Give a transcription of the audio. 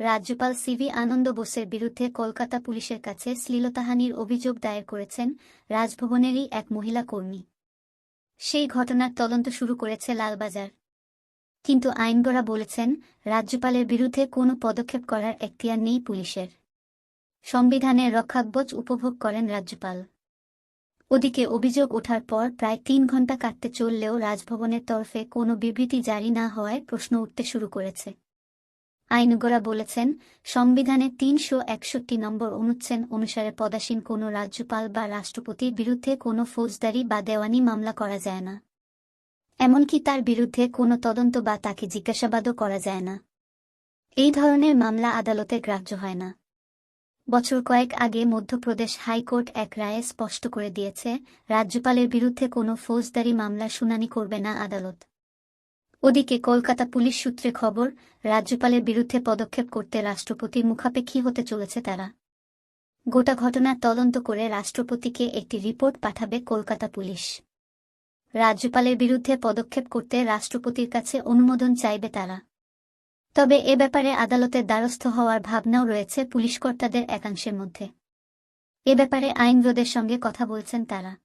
রাজ্যপাল সিভি আনন্দ বোসের বিরুদ্ধে কলকাতা পুলিশের কাছে শ্লীলতাহানির অভিযোগ দায়ের করেছেন রাজভবনেরই এক মহিলা কর্মী। সেই ঘটনার তদন্ত শুরু করেছে লালবাজার। কিন্তু আইনগড়া বলেছেন, রাজ্যপালের বিরুদ্ধে কোনো পদক্ষেপ করার এখতিয়ার নেই পুলিশের। সংবিধানের রক্ষাকবচ উপভোগ করেন রাজ্যপাল। ওদিকে অভিযোগ ওঠার পর প্রায় তিন ঘণ্টা কাটতে চললেও রাজভবনের তরফে কোনো বিবৃতি জারি না হওয়ায় প্রশ্ন উঠতে শুরু করেছে। আইনগড়া বলেছেন সংবিধানের তিনশো একষট্টি নম্বর অনুচ্ছেদ অনুসারে পদাসীন কোনো রাজ্যপাল বা রাষ্ট্রপতির বিরুদ্ধে কোনো ফৌজদারি বা দেওয়ানি মামলা করা যায় না। এমনকি তার বিরুদ্ধে কোনো তদন্ত বা তাকে জিজ্ঞাসাবাদও করা যায় না। এই ধরনের মামলা আদালতে গ্রাহ্য হয় না। বছর কয়েক আগে মধ্যপ্রদেশ হাইকোর্ট এক রায়ে স্পষ্ট করে দিয়েছে, রাজ্যপালের বিরুদ্ধে কোনো ফৌজদারি মামলা শুনানি করবে না আদালত। ওদিকে কলকাতা পুলিশ সূত্রে খবর, রাজ্যপালের বিরুদ্ধে পদক্ষেপ করতে রাষ্ট্রপতির মুখাপেক্ষী হতে চলেছে তারা। গোটা ঘটনার তদন্ত করে রাষ্ট্রপতিকে একটি রিপোর্ট পাঠাবে কলকাতা পুলিশ। রাজ্যপালের বিরুদ্ধে পদক্ষেপ করতে রাষ্ট্রপতির কাছে অনুমোদন চাইবে তারা। তবে এ ব্যাপারে আদালতের দ্বারস্থ হওয়ার ভাবনাও রয়েছে পুলিশকর্তাদের একাংশের মধ্যে। এ ব্যাপারে আইনরোদের সঙ্গে কথা বলছেন তারা।